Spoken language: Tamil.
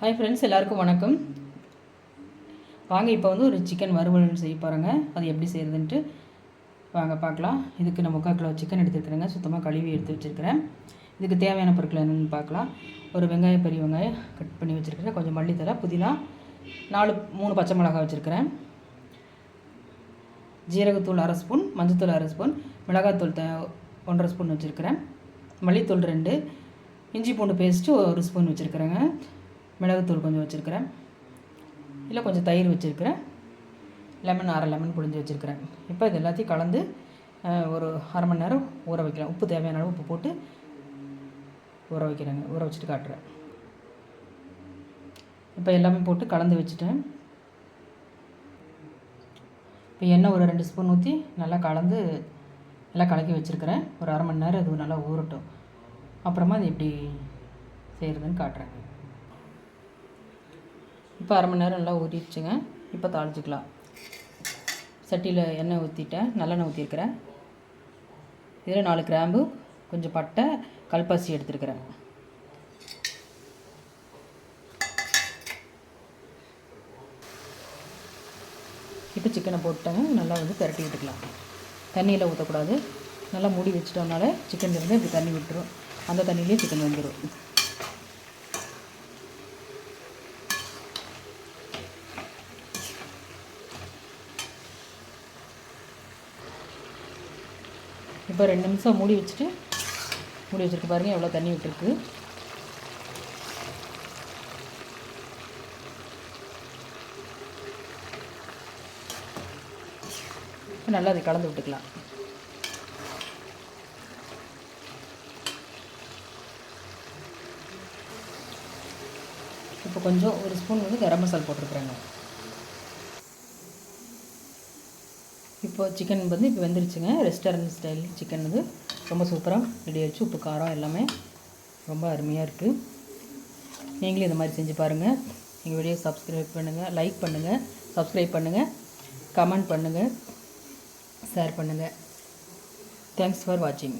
ஹாய் ஃப்ரெண்ட்ஸ் எல்லாருக்கும் வணக்கம். வாங்க இப்போ வந்து ஒரு சிக்கன் வறுவல் செய்ய போகிறேங்க அது எப்படி செய்கிறதுன்ட்டு வாங்க பார்க்கலாம். இதுக்கு நான் முக்கால் கிலோ சிக்கன் எடுத்துருக்குறேங்க. சுத்தமாக கழுவி எடுத்து வச்சுருக்கிறேன். இதுக்கு தேவையான பொருட்கள் என்னென்னு பார்க்கலாம். ஒரு வெங்காயம் பெரிய வெங்காயம் கட் பண்ணி வச்சுருக்கிறேன். கொஞ்சம் மல்லித்தலை புதினா நாலு மூணு பச்சை மிளகாய் வச்சுருக்கிறேன். ஜீரகத்தூள் அரை ஸ்பூன் மஞ்சத்தூள் அரை ஸ்பூன் மிளகாத்தூள் த ஒன்றரை ஸ்பூன் வச்சுருக்கிறேன். மல்லித்தூள் ரெண்டு இஞ்சி பூண்டு பேஸ்ட்டு ஒரு ஸ்பூன் வச்சுருக்கிறேங்க. மிளகுத்தூள் கொஞ்சம் வச்சுருக்கிறேன். இல்லை கொஞ்சம் தயிர் வச்சுருக்கிறேன். லெமன் அரை லெமன் புழிஞ்சு வச்சுருக்கிறேன். இப்போ இது எல்லாத்தையும் கலந்து ஒரு அரை மணி நேரம் ஊற வைக்கலாம் உப்பு தேவையான அளவு உப்பு போட்டு ஊற வைக்கிறேங்க. ஊற வச்சுட்டு காட்டுறேன். இப்போ எல்லாமே போட்டு கலந்து வச்சுட்டேன். இப்போ எண்ணெய் ஒரு ரெண்டு ஸ்பூன் ஊற்றி நல்லா கலந்து நல்லா கலக்கி வச்சுருக்கிறேன். ஒரு அரை மணி நேரம் அது நல்லா ஊறட்டும். அப்புறமா அது எப்படி செய்கிறதுன்னு காட்டுறேன் இப்போ அரை மணி நேரம் நல்லா ஊறிடுச்சுங்க. இப்போ தாளிச்சிக்கலாம். சட்டியில் எண்ணெய் ஊற்றிட்டேன் நல்லெண்ணெய் ஊற்றிருக்கிறேன் இதில் நாலு கிராம்பு கொஞ்சம் பட்டை கல்பாசி எடுத்துருக்கிறேன். இப்போ சிக்கனை போட்டேங்க நல்லா வந்து திரட்டி விட்டுக்கலாம் தண்ணியில் ஊற்றக்கூடாது. நல்லா மூடி வச்சிட்டோம்னால சிக்கன் இருந்து இப்படி தண்ணி விட்டுரும். அந்த தண்ணியிலே சிக்கன் வந்துடும் இப்போ ரெண்டு நிமிஷம் மூடி வச்சுட்டு மூடி வச்சுருக்கு பாருங்கள் எவ்வளோ தண்ணி விட்டுருக்கு. இப்போ நல்லா அதை கலந்து விட்டுக்கலாம். இப்போ கொஞ்சம் ஒரு ஸ்பூன் வந்து கரம் மசாலா போட்டிருக்குறேங்க. இப்போது சிக்கன் வந்து இப்போ வெந்துருச்சுங்க. ரெஸ்டாரண்ட் ஸ்டைல் சிக்கன் வந்து ரொம்ப சூப்பராக ரெடி ஆயிடுச்சு. உப்பு காரம் எல்லாமே ரொம்ப அருமையாக இருக்குது நீங்களும் இந்த மாதிரி செஞ்சு பாருங்கள் எங்கள் வீடியோ சப்ஸ்கிரைப் பண்ணுங்கள் லைக் பண்ணுங்கள் சப்ஸ்கிரைப் பண்ணுங்கள் கமெண்ட் பண்ணுங்கள் ஷேர் பண்ணுங்கள் தேங்க்ஸ் ஃபார் வாட்சிங்